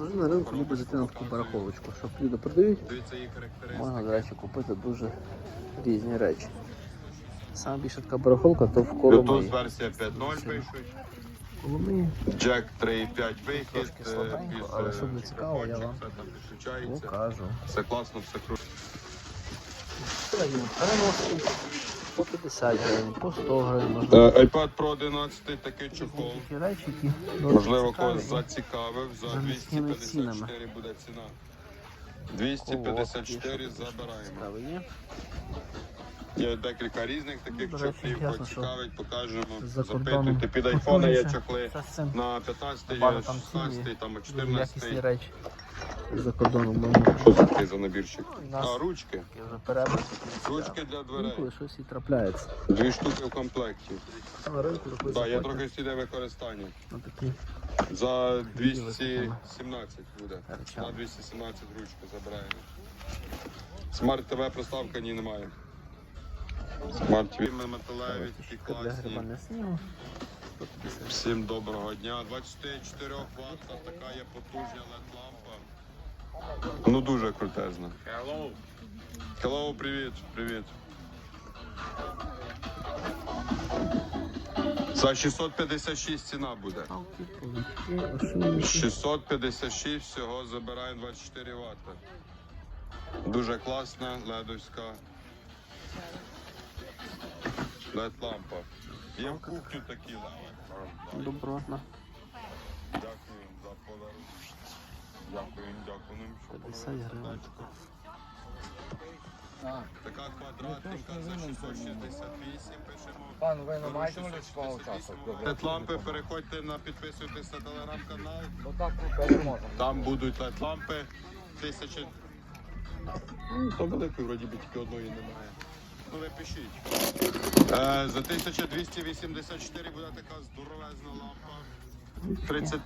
Завжди на ринку люблю зайти на таку барахолочку, щоб люди продають. Можна, до речі, купити дуже різні речі. Саме більше така барахолка, то в Bluetooth версія 5.0 пишуть. Коломиї. Джек 3.5 вихід. Трошки е, слабенько, але е, щоб не цікаво, я вам. Покажу. Все класно, все круто. Переноски по 50 гривень, по 100 гривень. Можна Е, iPad Pro 11 такий чохол. такі речі, які досить Можливо, цікаві. когось зацікавив. За за низькими 254 буде ціна. 254 забираємо. Цікаві є. Є декілька різних таких Ну, чохлів, кого цікавить, покажемо. Запитуйте. Під айфони є чохли на 15, Багато є 16, ціни, там 14. речі. За кордоном можна Що це такий за набірчик? Нас А, ручки. Ручки для дверей. Інколи щось і трапляється. Дві штуки в комплекті. Такої Так, є трохи сліди використання. такі За 217 буде. На 217 ручку забираємо. Смарт ТВ проставка ні немає. Всім доброго дня. 24 Вт, така є потужна LED лампа. Ну дуже крутезна. Hello. Hello, привіт, привіт. За 656 ціна буде. Палки, полички, ошейники. 656 всього забираємо 24 Вт. Дуже класна ледовська LED лампа. Є в кухню такі LED. Добротна. Дякую за подарунок. Дякую, дякую. 50 гривень. Така квадратненька за 668 пишемо. Пан, ви не маєте свого часу? LED лампи, переходьте на підписуйтесь на телеграм-канал. Не. Там будуть LED лампи. Тисяча. Ну, то великої вроді би тільки одної немає. Ви пишіть. Е, за 1284 буде така здоровезна лампа. 30,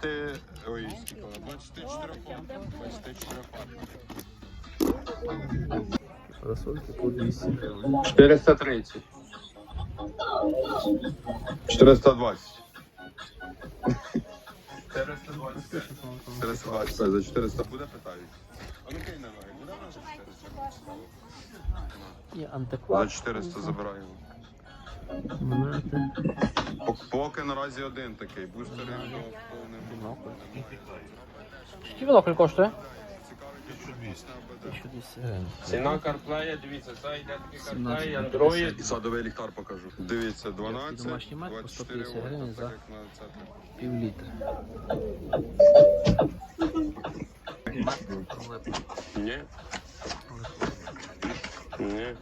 ой, скільки 24 фонтів. 24 фонтів. По 200 гривень. 430. 420. 420. За 400 буде, питають. А ну кинь на в нас за 400? Є За антиквар. 400 забираємо. Монети. Поки наразі один такий. Бустери до повним. Скільки бінокль коштує? Цікавить, якщо дійсно буде. 1200 гривень. Ціна CarPlay, дивіться, це йде такий 17 CarPlay, Android. І садовий ліхтар покажу. Дивіться, 12, домашній мед по 24 гривень за- так як на це. Пів літра. Ні. Ні.